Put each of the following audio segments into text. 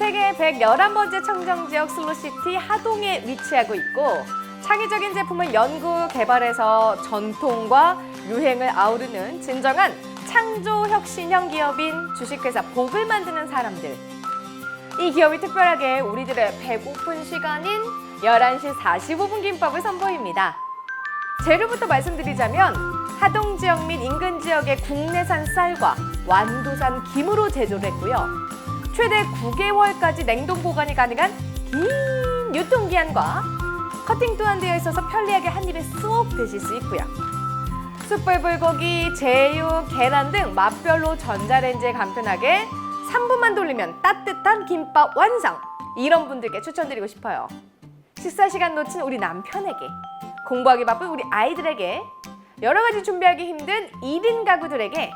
서울의 11번째 청정지역 슬로시티 하동에 위치하고 있고 창의적인 제품을 연구 개발해서 전통과 유행을 아우르는 진정한 창조 혁신형 기업인 주식회사 복을 만드는 사람들. 이 기업이 특별하게 우리들의 배고픈 시간인 11시 45분 김밥을 선보입니다. 재료부터 말씀드리자면 하동 지역 및 인근 지역의 국내산 쌀과 완도산 김으로 제조를 했고요. 최대 9개월까지 냉동 보관이 가능한 긴 유통기한과 커팅 또한 되어 있어서 편리하게 한 입에 쏙 드실 수 있고요. 숯불 불고기, 제육, 계란 등 맛별로 전자레인지에 간편하게 3분만 돌리면 따뜻한 김밥 완성! 이런 분들께 추천드리고 싶어요. 식사 시간 놓친 우리 남편에게, 공부하기 바쁜 우리 아이들에게, 여러 가지 준비하기 힘든 1인 가구들에게,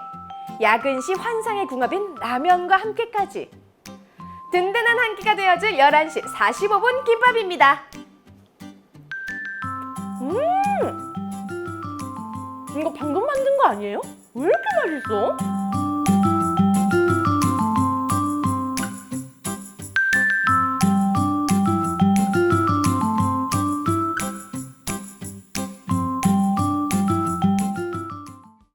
야근 시 환상의 궁합인 라면과 함께까지 든든한 한 끼가 되어줄 11시 45분 김밥입니다. 음! 이거 방금 만든 거 아니에요? 왜 이렇게 맛있어?